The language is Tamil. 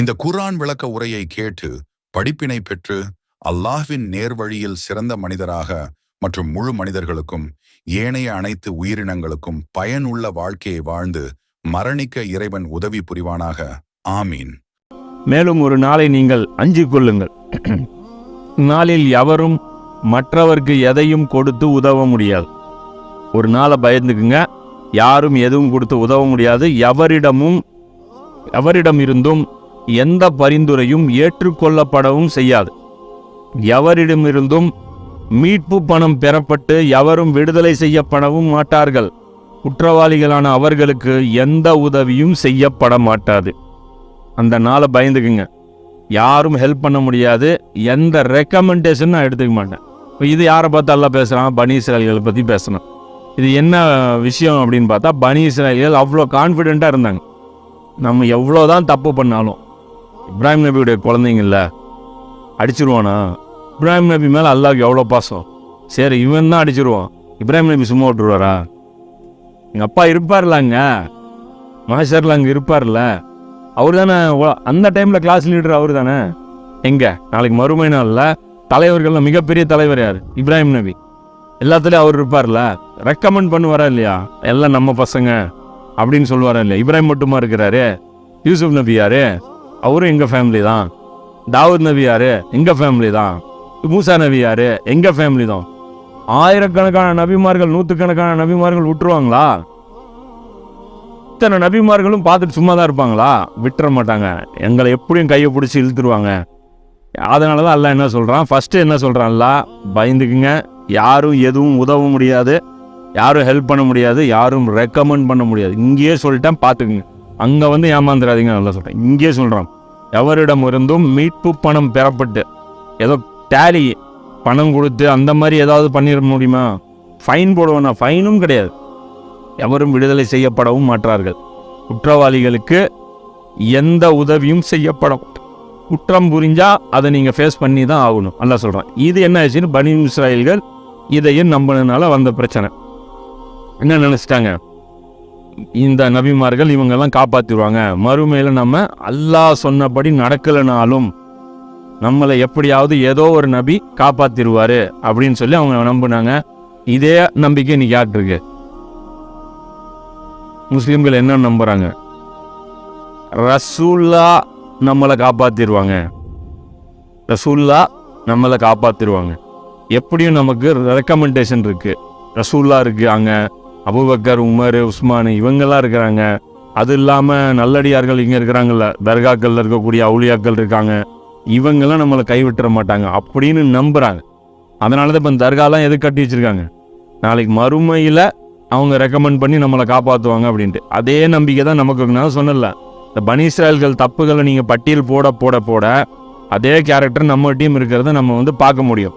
இந்த குர்ஆன் விளக்க உரையை கேட்டு படிப்பினை பெற்று அல்லாஹ்வின் நேர்வழியில் சிறந்த மனிதராக மற்றும் முழு மனிதர்களுக்கும் ஏனைய அனைத்து உயிரினங்களுக்கும் பயனுள்ள வாழ்க்கையை வாழ்ந்து மரணிக்க இறைவன் உதவி புரிவானாக. ஆமீன். மேலும் ஒரு நாளை நீங்கள் அஞ்சு கொள்ளுங்கள். நாளில் எவரும் மற்றவர்க்கு எதையும் கொடுத்து உதவ முடியாது. ஒரு நாளை பயந்துக்குங்க. யாரும் எதுவும் கொடுத்து உதவ முடியாது. எவரிடமும் எவரிடம் இருந்தும் எந்த பரிந்துரையும் ஏற்றுக்கொள்ளப்படவும் செய்யாது. எவரிடமிருந்தும் மீட்பு பணம் பெறப்பட்டு எவரும் விடுதலை செய்யப்படவும் மாட்டார்கள். குற்றவாளிகளான அவர்களுக்கு எந்த உதவியும் செய்யப்பட மாட்டாது. அந்த நாளை பயந்துக்குங்க. யாரும் ஹெல்ப் பண்ண முடியாது. எந்த ரெக்கமெண்டேஷன் நான் எடுத்துக்க மாட்டேன். இப்போ இது யாரை பார்த்து எல்லாம் பேசுகிறான் பனி இஸ்ராயல்களை பற்றி பேசணும். இது என்ன விஷயம் அப்படின்னு பார்த்தா பனி இஸ்ராயல்கள் அவ்வளோ கான்ஃபிடெண்ட்டாக இருந்தாங்க. நம்ம எவ்வளோ தான் தப்பு பண்ணாலும் இப்ராஹிம் நபியுடைய குழந்தைங்கள்ல அடிச்சிருவானா? இப்ராஹிம் நபி மேலே அல்லாவுக்கு எவ்வளோ பாசம்? சரி இவன் தான் அடிச்சிருவான். இப்ராஹிம் நபி சும்மா விட்டுருவாரா? எங்கள் அப்பா இருப்பார்ல அங்கே. மாஸ்டரில் அங்கே இருப்பார்ல. அவர் தானே அந்த டைமில் கிளாஸ் லீடர் அவர் தானே? எங்கே? நாளைக்கு மறுமை நாளில் தலைவர்களில் மிகப்பெரிய தலைவர் யார்? இப்ராஹிம் நபி. எல்லாத்துலேயும் அவர் இருப்பார்ல. ரெக்கமெண்ட் பண்ணுவாரா இல்லையா? எல்லாம் நம்ம பசங்க அப்படின்னு சொல்லுவாரா இல்லையா? இப்ராஹிம் மட்டுமா இருக்கிறாரு? யூசுப் நபி யாரு? அவரும் எங்கள் ஃபேமிலி தான். தாவூத் நபியார் எங்கள் ஃபேமிலி தான். மூசா நபியார் எங்கள் ஃபேமிலி தான். ஆயிரக்கணக்கான நபிமார்கள் நூற்றுக்கணக்கான நபிமார்கள் விட்டுருவாங்களா இத்தனை நபிமார்களும் பார்த்துட்டு சும்மா தான் இருப்பாங்களா? விட்டுற மாட்டாங்க. எங்களை எப்படியும் கையை பிடிச்சி இழுத்துருவாங்க. அதனால தான் எல்லாம் என்ன சொல்கிறான் ஃபஸ்ட்டு என்ன சொல்கிறான் பயந்துக்குங்க. யாரும் எதுவும் உதவ முடியாது. யாரும் ஹெல்ப் பண்ண முடியாது. யாரும் ரெக்கமெண்ட் பண்ண முடியாது. இங்கேயே சொல்லிட்டேன் பார்த்துக்குங்க. அங்கே வந்து ஏமாந்துடாதீங்க நல்லா சொல்கிறேன் இங்கே சொல்கிறான் எவரிடம் இருந்தும் மீட்பு பணம் பெறப்பட்டு ஏதோ டேலி பணம் கொடுத்து அந்த மாதிரி ஏதாவது பண்ணிட முடியுமா? ஃபைன் போடுவேனா ஃபைனும் கிடையாது. எவரும் விடுதலை செய்யப்படவும் மாட்டார்கள். குற்றவாளிகளுக்கு எந்த உதவியும் செய்யப்படும் குற்றம் புரிஞ்சால் அதை நீங்கள் ஃபேஸ் பண்ணி தான் ஆகணும். நல்லா சொல்கிறேன் இது என்ன ஆச்சுன்னு பனி இஸ்ராயல்கள் இதையும் நம்பினதுனால வந்த பிரச்சனை. என்ன நினச்சிட்டாங்க? இந்த நபிமார்கள் இவங்கெல்லாம் காப்பாற்றிடுவாங்க மறுமையில் நம்ம அல்லாஹ் சொன்னபடி நடக்கலைனாலும் நம்மளை எப்படியாவது ஏதோ ஒரு நபி காப்பாற்றிடுவார் அப்படின்னு சொல்லி அவங்க நம்பினாங்க. இதே நம்பிக்கை இன்னைக்கு யார்கிட்ட இருக்கு? முஸ்லிம்கள் என்ன நம்புறாங்க? ரசூல்லா நம்மளை காப்பாத்திருவாங்க ரசூல்லா நம்மளை காப்பாற்றிடுவாங்க எப்படியும் நமக்கு ரெக்கமெண்டேஷன் இருக்கு. ரசூல்லா இருக்கு அங்க. அபுபக்கர் உமர் உஸ்மான் இவங்கெல்லாம் இருக்கிறாங்க. அது இல்லாமல் நல்லடியார்கள் இங்கே இருக்கிறாங்கல்ல. தர்காக்கள் இருக்கக்கூடிய அவுளியாக்கள் இருக்காங்க. இவங்கெல்லாம் நம்மளை கைவிட்டுற மாட்டாங்க அப்படின்னு நம்புகிறாங்க அதனால தான் இப்போ தர்காலாம் எது கட்டி வச்சிருக்காங்க? நாளைக்கு மறுமையில் அவங்க ரெக்கமெண்ட் பண்ணி நம்மளை காப்பாற்றுவாங்க அப்படின்ட்டு. அதே நம்பிக்கை தான் நமக்கு நான் சொன்னல இந்த பனிஸ்ராயல்கள் தப்புகளை நீங்கள் பட்டியல் போட போட போட அதே கேரக்டர் நம்ம டீம் இருக்கிறத நம்ம வந்து பார்க்க முடியும்.